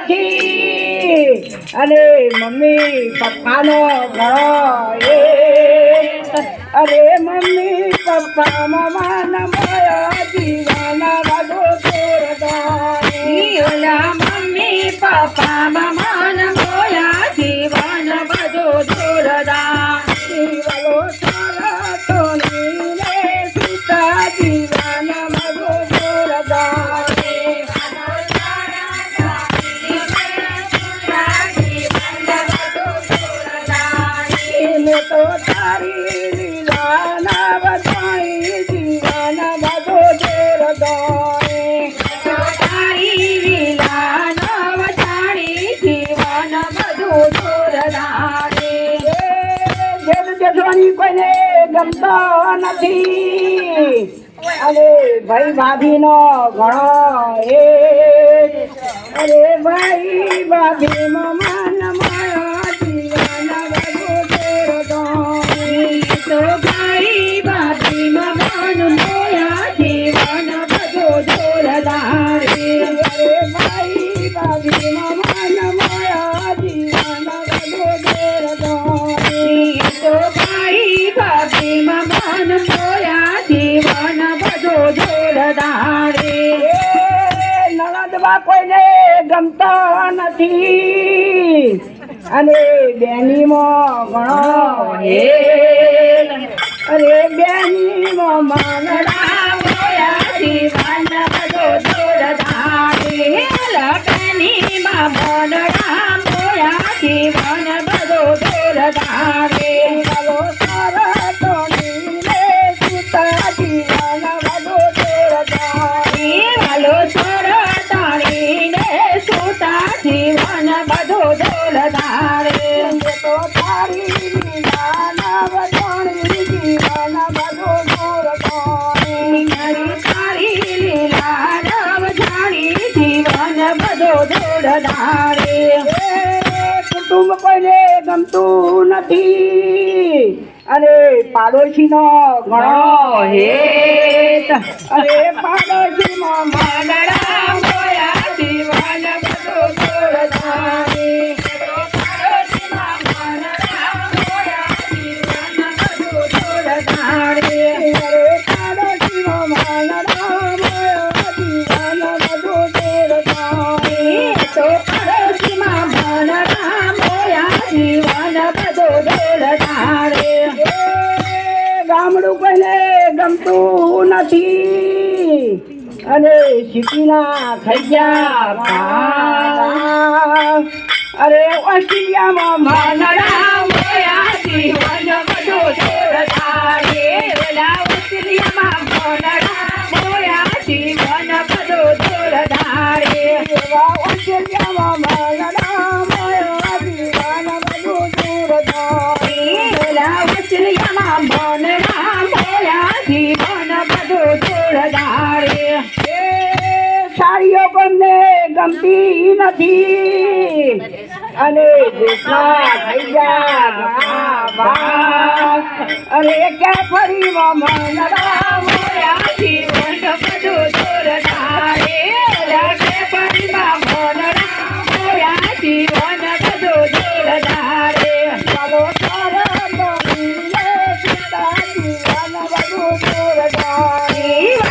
નથી. અને મમ્મી પપ્પાનો ઘણો એ અરે મમ્મી પપ્પા મમા નમય જીવન વાગો ઓલા મમ્મી પપ્પા મમા મોયા જીવન વાગો દૂરદા જીવલો સારા જેઠવાની કોઈને ગમતો નથી. અરે ભાઈ ભાભી નો ઘણો એ અરે ભાઈ ભાભી મમાન નણંદમાં કોઈને ગમતો નથી. અને બેનીમાં ઘણો હે અરે બેનીમાં માનડા મોયા કુટુંબ કોઈને ગમતું નથી. અરે પાડોશીનો ઘણો હેત. અરે પાડોશીમાં મનડા ગામડું કોઈને ગમતું નથી. અને સિટીના થઈ ગયા અરે ઓસ્ટ્રેલિયામાં મનડા ઉસલિયામાં મનડા મોયા જીવન બધું દોલદારે એ સાડીઓ કોઈને ગમતી નથી અને અરે ક્યાં ફરી મોયા જીવન બધું